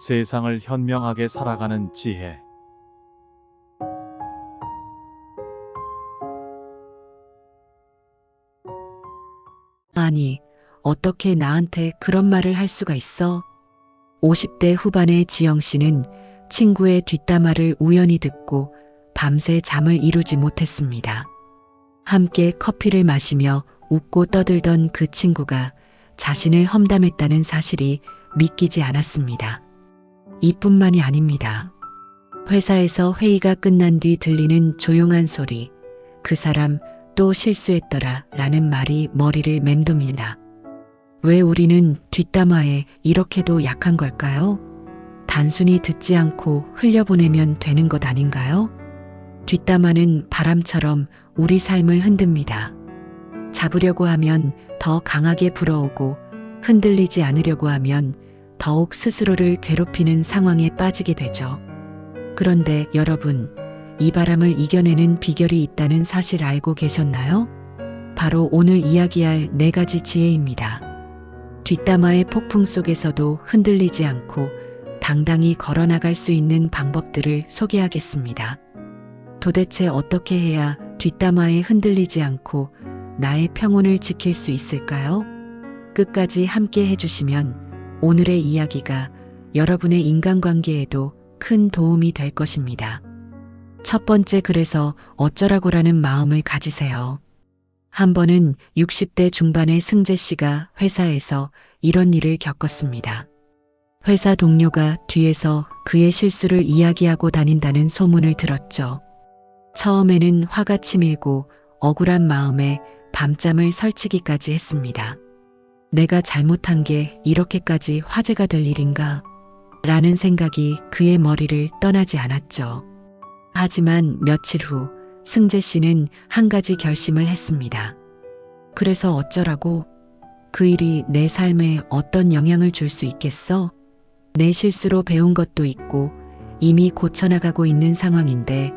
세상을 현명하게 살아가는 지혜. 아니, 어떻게 나한테 그런 말을 할 수가 있어? 50대 후반의 지영 씨는 친구의 뒷담화를 우연히 듣고 밤새 잠을 이루지 못했습니다. 함께 커피를 마시며 웃고 떠들던 그 친구가 자신을 험담했다는 사실이 믿기지 않았습니다. 이뿐만이 아닙니다. 회사에서 회의가 끝난 뒤 들리는 조용한 소리, 그 사람 또 실수했더라 라는 말이 머리를 맴돕니다. 왜 우리는 뒷담화에 이렇게도 약한 걸까요? 단순히 듣지 않고 흘려보내면 되는 것 아닌가요? 뒷담화는 바람처럼 우리 삶을 흔듭니다. 잡으려고 하면 더 강하게 불어오고 흔들리지 않으려고 하면 더욱 스스로를 괴롭히는 상황에 빠지게 되죠. 그런데 여러분, 이 바람을 이겨내는 비결이 있다는 사실 알고 계셨나요? 바로 오늘 이야기할 네 가지 지혜입니다. 뒷담화의 폭풍 속에서도 흔들리지 않고 당당히 걸어나갈 수 있는 방법들을 소개하겠습니다. 도대체 어떻게 해야 뒷담화에 흔들리지 않고 나의 평온을 지킬 수 있을까요? 끝까지 함께 해주시면 오늘의 이야기가 여러분의 인간관계에도 큰 도움이 될 것입니다. 첫 번째 그래서 어쩌라고라는 마음을 가지세요. 한 번은 60대 중반의 승재 씨가 회사에서 이런 일을 겪었습니다. 회사 동료가 뒤에서 그의 실수를 이야기하고 다닌다는 소문을 들었죠. 처음에는 화가 치밀고 억울한 마음에 밤잠을 설치기까지 했습니다. 내가 잘못한 게 이렇게까지 화제가 될 일인가? 라는 생각이 그의 머리를 떠나지 않았죠. 하지만 며칠 후 승재 씨는 한 가지 결심을 했습니다. 그래서 어쩌라고? 그 일이 내 삶에 어떤 영향을 줄 수 있겠어? 내 실수로 배운 것도 있고 이미 고쳐나가고 있는 상황인데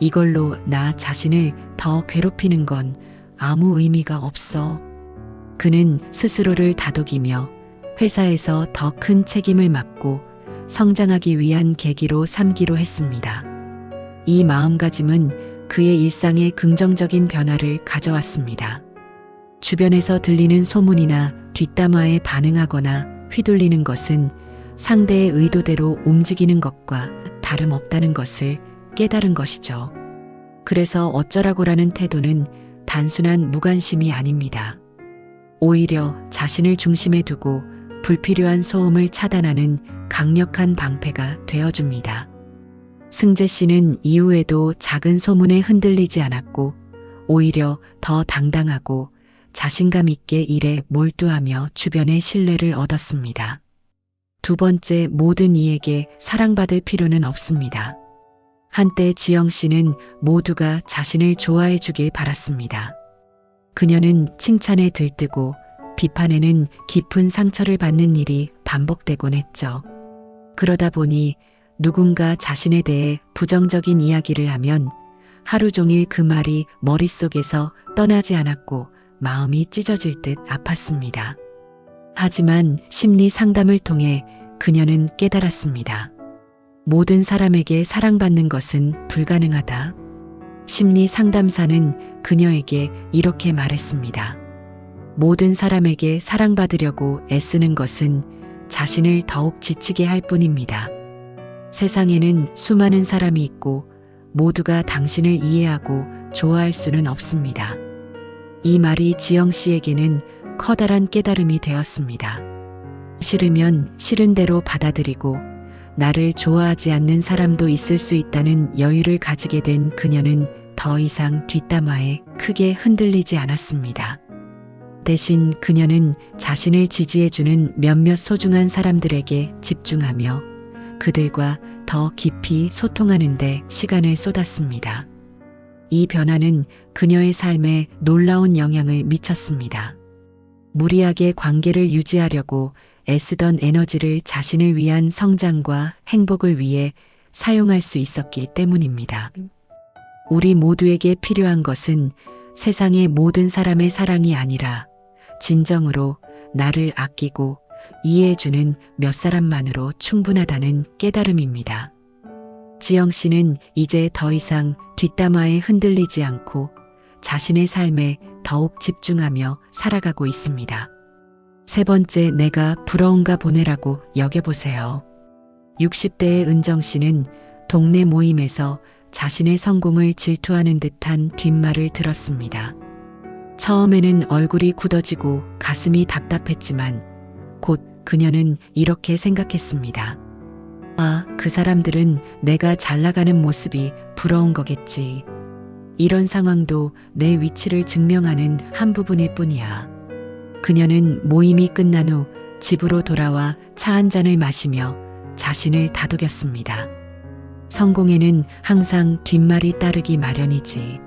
이걸로 나 자신을 더 괴롭히는 건 아무 의미가 없어. 그는 스스로를 다독이며 회사에서 더 큰 책임을 맡고 성장하기 위한 계기로 삼기로 했습니다. 이 마음가짐은 그의 일상에 긍정적인 변화를 가져왔습니다. 주변에서 들리는 소문이나 뒷담화에 반응하거나 휘둘리는 것은 상대의 의도대로 움직이는 것과 다름없다는 것을 깨달은 것이죠. 그래서 어쩌라고라는 태도는 단순한 무관심이 아닙니다. 오히려 자신을 중심에 두고 불필요한 소음을 차단하는 강력한 방패가 되어줍니다. 승재 씨는 이후에도 작은 소문에 흔들리지 않았고 오히려 더 당당하고 자신감 있게 일에 몰두하며 주변의 신뢰를 얻었습니다. 두 번째, 모든 이에게 사랑받을 필요는 없습니다. 한때 지영 씨는 모두가 자신을 좋아해 주길 바랐습니다. 그녀는 칭찬에 들뜨고 비판에는 깊은 상처를 받는 일이 반복되곤 했죠. 그러다 보니 누군가 자신에 대해 부정적인 이야기를 하면 하루 종일 그 말이 머릿속에서 떠나지 않았고 마음이 찢어질 듯 아팠습니다. 하지만 심리 상담을 통해 그녀는 깨달았습니다. 모든 사람에게 사랑받는 것은 불가능하다. 심리 상담사는 그녀에게 이렇게 말했습니다. 모든 사람에게 사랑받으려고 애쓰는 것은 자신을 더욱 지치게 할 뿐입니다. 세상에는 수많은 사람이 있고 모두가 당신을 이해하고 좋아할 수는 없습니다. 이 말이 지영 씨에게는 커다란 깨달음이 되었습니다. 싫으면 싫은 대로 받아들이고 나를 좋아하지 않는 사람도 있을 수 있다는 여유를 가지게 된 그녀는 더 이상 뒷담화에 크게 흔들리지 않았습니다. 대신 그녀는 자신을 지지해주는 몇몇 소중한 사람들에게 집중하며 그들과 더 깊이 소통하는데 시간을 쏟았습니다. 이 변화는 그녀의 삶에 놀라운 영향을 미쳤습니다. 무리하게 관계를 유지하려고 애쓰던 에너지를 자신을 위한 성장과 행복을 위해 사용할 수 있었기 때문입니다. 우리 모두에게 필요한 것은 세상의 모든 사람의 사랑이 아니라 진정으로 나를 아끼고 이해해주는 몇 사람만으로 충분하다는 깨달음입니다. 지영 씨는 이제 더 이상 뒷담화에 흔들리지 않고 자신의 삶에 더욱 집중하며 살아가고 있습니다. 세 번째, 내가 부러운가 보내라고 여겨보세요. 60대의 은정 씨는 동네 모임에서 자신의 성공을 질투하는 듯한 뒷말을 들었습니다. 처음에는 얼굴이 굳어지고 가슴이 답답했지만 곧 그녀는 이렇게 생각했습니다. 아, 그 사람들은 내가 잘 나가는 모습이 부러운 거겠지. 이런 상황도 내 위치를 증명하는 한 부분일 뿐이야. 그녀는 모임이 끝난 후 집으로 돌아와 차 한 잔을 마시며 자신을 다독였습니다. 성공에는 항상 뒷말이 따르기 마련이지.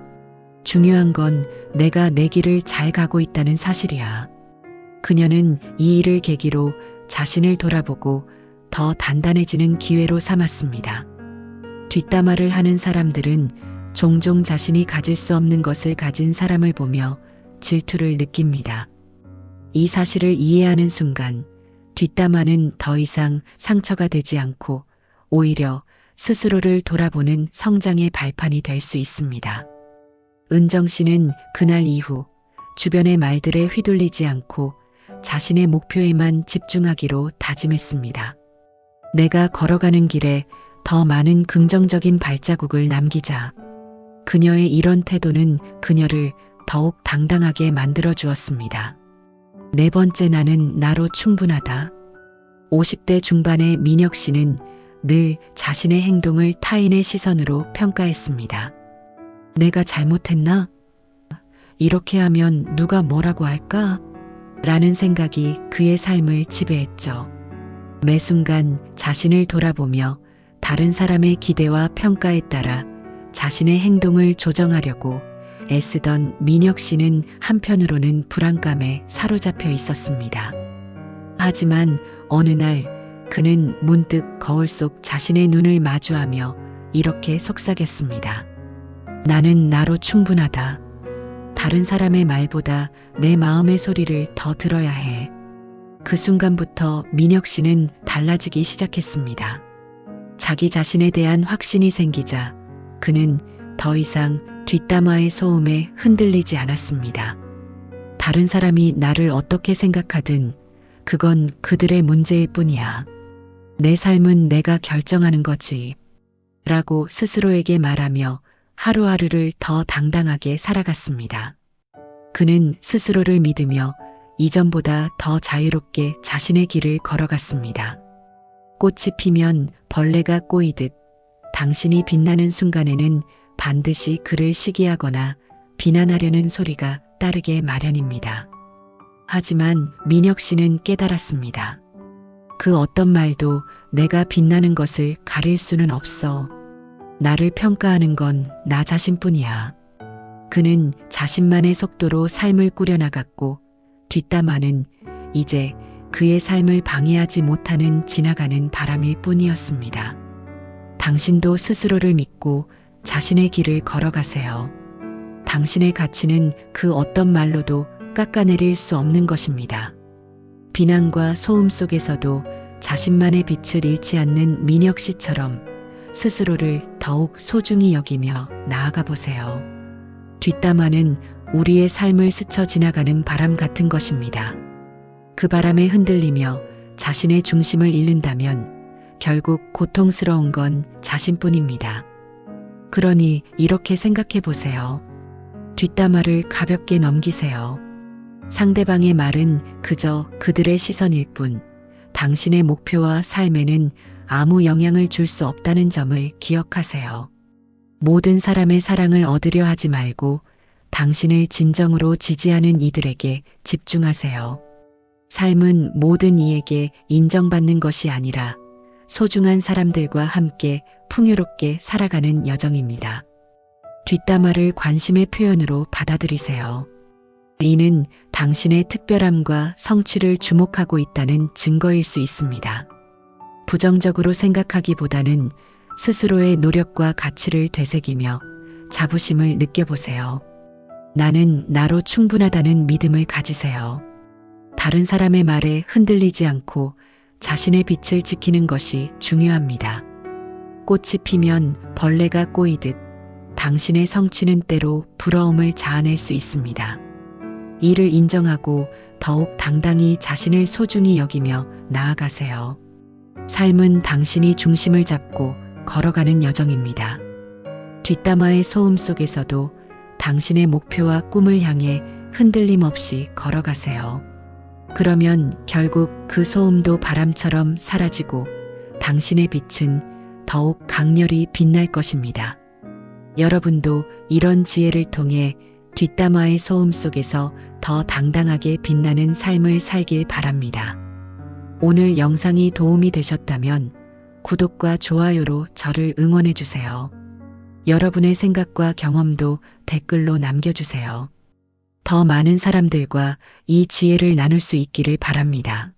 중요한 건 내가 내 길을 잘 가고 있다는 사실이야. 그녀는 이 일을 계기로 자신을 돌아보고 더 단단해지는 기회로 삼았습니다. 뒷담화를 하는 사람들은 종종 자신이 가질 수 없는 것을 가진 사람을 보며 질투를 느낍니다. 이 사실을 이해하는 순간 뒷담화는 더 이상 상처가 되지 않고 오히려 스스로를 돌아보는 성장의 발판이 될 수 있습니다. 은정 씨는 그날 이후 주변의 말들에 휘둘리지 않고 자신의 목표에만 집중하기로 다짐했습니다. 내가 걸어가는 길에 더 많은 긍정적인 발자국을 남기자. 그녀의 이런 태도는 그녀를 더욱 당당하게 만들어 주었습니다. 네 번째 나는 나로 충분하다. 50대 중반의 민혁 씨는 늘 자신의 행동을 타인의 시선으로 평가했습니다. 내가 잘못했나? 이렇게 하면 누가 뭐라고 할까? 라는 생각이 그의 삶을 지배했죠. 매 순간 자신을 돌아보며 다른 사람의 기대와 평가에 따라 자신의 행동을 조정하려고 애쓰던 민혁 씨는 한편으로는 불안감에 사로잡혀 있었습니다. 하지만 어느 날 그는 문득 거울 속 자신의 눈을 마주하며 이렇게 속삭였습니다. 나는 나로 충분하다. 다른 사람의 말보다 내 마음의 소리를 더 들어야 해. 그 순간부터 민혁 씨는 달라지기 시작했습니다. 자기 자신에 대한 확신이 생기자 그는 더 이상 뒷담화의 소음에 흔들리지 않았습니다. 다른 사람이 나를 어떻게 생각하든 그건 그들의 문제일 뿐이야. 내 삶은 내가 결정하는 거지. 라고 스스로에게 말하며 하루하루를 더 당당하게 살아갔습니다. 그는 스스로를 믿으며 이전보다 더 자유롭게 자신의 길을 걸어갔습니다. 꽃이 피면 벌레가 꼬이듯 당신이 빛나는 순간에는 반드시 그를 시기하거나 비난하려는 소리가 따르게 마련입니다. 하지만 민혁 씨는 깨달았습니다. 그 어떤 말도 내가 빛나는 것을 가릴 수는 없어. 나를 평가하는 건 나 자신뿐이야. 그는 자신만의 속도로 삶을 꾸려나갔고 뒷담화는 이제 그의 삶을 방해하지 못하는 지나가는 바람일 뿐이었습니다. 당신도 스스로를 믿고 자신의 길을 걸어가세요. 당신의 가치는 그 어떤 말로도 깎아내릴 수 없는 것입니다. 비난과 소음 속에서도 자신만의 빛을 잃지 않는 민혁 씨처럼 스스로를 더욱 소중히 여기며 나아가 보세요. 뒷담화는 우리의 삶을 스쳐 지나가는 바람 같은 것입니다. 그 바람에 흔들리며 자신의 중심을 잃는다면 결국 고통스러운 건 자신뿐입니다. 그러니 이렇게 생각해 보세요. 뒷담화를 가볍게 넘기세요. 상대방의 말은 그저 그들의 시선일 뿐, 당신의 목표와 삶에는 아무 영향을 줄 수 없다는 점을 기억하세요. 모든 사람의 사랑을 얻으려 하지 말고 당신을 진정으로 지지하는 이들에게 집중하세요. 삶은 모든 이에게 인정받는 것이 아니라 소중한 사람들과 함께 풍요롭게 살아가는 여정입니다. 뒷담화를 관심의 표현으로 받아들이세요. 이는 당신의 특별함과 성취를 주목하고 있다는 증거일 수 있습니다. 부정적으로 생각하기보다는 스스로의 노력과 가치를 되새기며 자부심을 느껴보세요. 나는 나로 충분하다는 믿음을 가지세요. 다른 사람의 말에 흔들리지 않고 자신의 빛을 지키는 것이 중요합니다. 꽃이 피면 벌레가 꼬이듯 당신의 성취는 때로 부러움을 자아낼 수 있습니다. 이를 인정하고 더욱 당당히 자신을 소중히 여기며 나아가세요. 삶은 당신이 중심을 잡고 걸어가는 여정입니다. 뒷담화의 소음 속에서도 당신의 목표와 꿈을 향해 흔들림 없이 걸어가세요. 그러면 결국 그 소음도 바람처럼 사라지고 당신의 빛은 더욱 강렬히 빛날 것입니다. 여러분도 이런 지혜를 통해 뒷담화의 소음 속에서 더 당당하게 빛나는 삶을 살길 바랍니다. 오늘 영상이 도움이 되셨다면 구독과 좋아요로 저를 응원해 주세요. 여러분의 생각과 경험도 댓글로 남겨주세요. 더 많은 사람들과 이 지혜를 나눌 수 있기를 바랍니다.